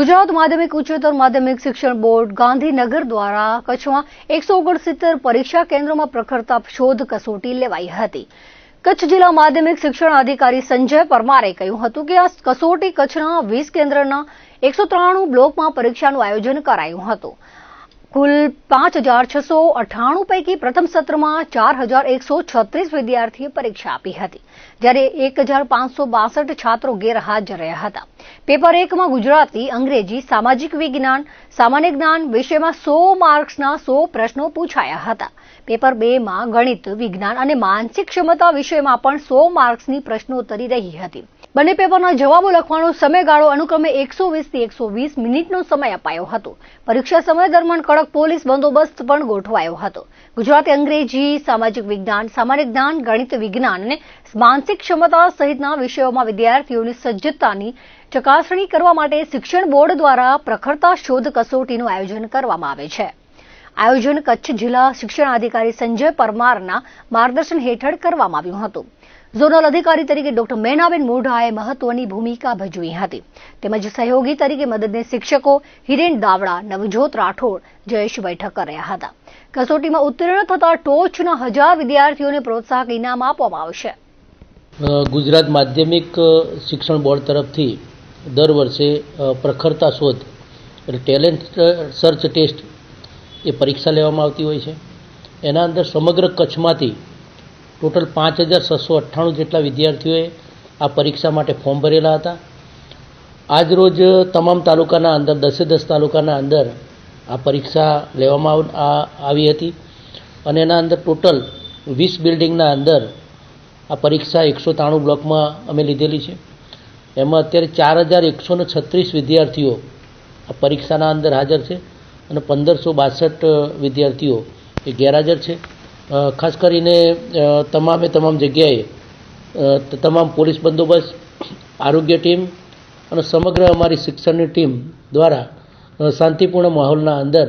ગુજરાત માધ્યમિક ઉચ્ચતર માધ્યમિક શિક્ષણ બોર્ડ ગાંધીનગર દ્વારા કચ્છમાં એકસો ઓગણસિત્તેર પરીક્ષા કેન્દ્રોમાં પ્રખરતા શોધ કસોટી લેવાઈ હતી. કચ્છ જિલ્લા માધ્યમિક શિક્ષણ અધિકારી સંજય પરમારે કહ્યું હતું કે આ કસોટી કચ્છના વીસ કેન્દ્રના એકસો ત્રાણું બ્લોકમાં પરીક્ષાનું આયોજન કરાયું હતું. કુલ પાંચ હજાર છસો અઠ્ઠાણું પૈકી પ્રથમ સત્રમાં ચાર હજાર એકસો છત્રીસ વિદ્યાર્થીએ પરીક્ષા આપી હતી, જ્યારે એક હજાર પાંચસો બાસઠ છાત્રો ગેરહાજર રહ્યા હતા. પેપર એકમાં ગુજરાતી, અંગ્રેજી, સામાજિક વિજ્ઞાન, સામાન્ય જ્ઞાન વિષયમાં સો માર્ક્સના સો પ્રશ્નો પૂછાયા હતા. પેપર બેમાં ગણિત, વિજ્ઞાન અને માનસિક ક્ષમતા વિષયમાં પણ સો માર્ક્સની પ્રશ્નોત્તરી રહી હતી. બંને પેપરના જવાબો લખવાનો સમયગાળો અનુક્રમે એકસો વીસથી એકસો વીસ મિનિટનો સમય અપાયો હતો. પરીક્ષા સમય દરમિયાન કડક પોલીસ બંદોબસ્ત પણ ગોઠવાયો હતો. ગુજરાતી અંગ્રેજી, સામાજિક વિજ્ઞાન, સામાન્ય જ્ઞાન, ગણિત વિજ્ઞાન અને માનસિક ક્ષમતા સહિતના વિષયોમાં વિદ્યાર્થીઓની સજ્જતાની ચકાસણી કરવા માટે શિક્ષણ બોર્ડ દ્વારા પ્રખરતા શોધ કસોટીનું આયોજન કરવામાં આવે છે. આયોજન કચ્છ જિલ્લા શિક્ષણાધિકારી સંજય પરમારના માર્ગદર્શન હેઠળ કરવામાં આવ્યું હતું. ઝોનલ અધિકારી તરીકે ડોક્ટર મેનાબેન મોઢાએ મહત્વની ભૂમિકા ભજવી હતી. તેમજ સહયોગી તરીકે મદદને શિક્ષકો હિરેન દાવડા, નવજોત રાઠોડ જયેશભાઈ ઠક્કર રહ્યા હતા. કસોટીમાં ઉત્તીર્ણ થતા ટોચના હજાર વિદ્યાર્થીઓને પ્રોત્સાહક ઇનામ આપવામાં આવશે. ગુજરાત માધ્યમિક શિક્ષણ બોર્ડ તરફથી દર વર્ષે પ્રખરતા શોધ એટલે ટેલેન્ટ સર્ચ ટેસ્ટ એ પરીક્ષા લેવામાં આવતી હોય છે. એના અંદર સમગ્ર કચ્છમાંથી ટોટલ પાંચ હજાર છસો અઠ્ઠાણું જેટલા વિદ્યાર્થીઓએ આ પરીક્ષા માટે ફોર્મ ભરેલા હતા. આજ રોજ તમામ તાલુકાના અંદર, દસે દસ તાલુકાના અંદર આ પરીક્ષા લેવામાં આવી હતી અને એના અંદર ટોટલ વીસ બિલ્ડિંગના અંદર આ પરીક્ષા એકસો ત્રાણું બ્લોકમાં અમે લીધેલી છે. એમાં અત્યારે ચાર હજાર એકસો ને છત્રીસ વિદ્યાર્થીઓ આ પરીક્ષાના અંદર હાજર છે અને પંદરસો બાસઠ વિદ્યાર્થીઓ એ ગેરહાજર છે. ખાસ કરીને તમામે તમામ જગ્યાએ તમામ પોલીસ બંદોબસ્ત, આરોગ્ય ટીમ અને સમગ્ર અમારી શિક્ષણની ટીમ દ્વારા શાંતિપૂર્ણ માહોલના અંદર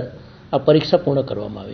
આ પરીક્ષા પૂર્ણ કરવામાં આવી.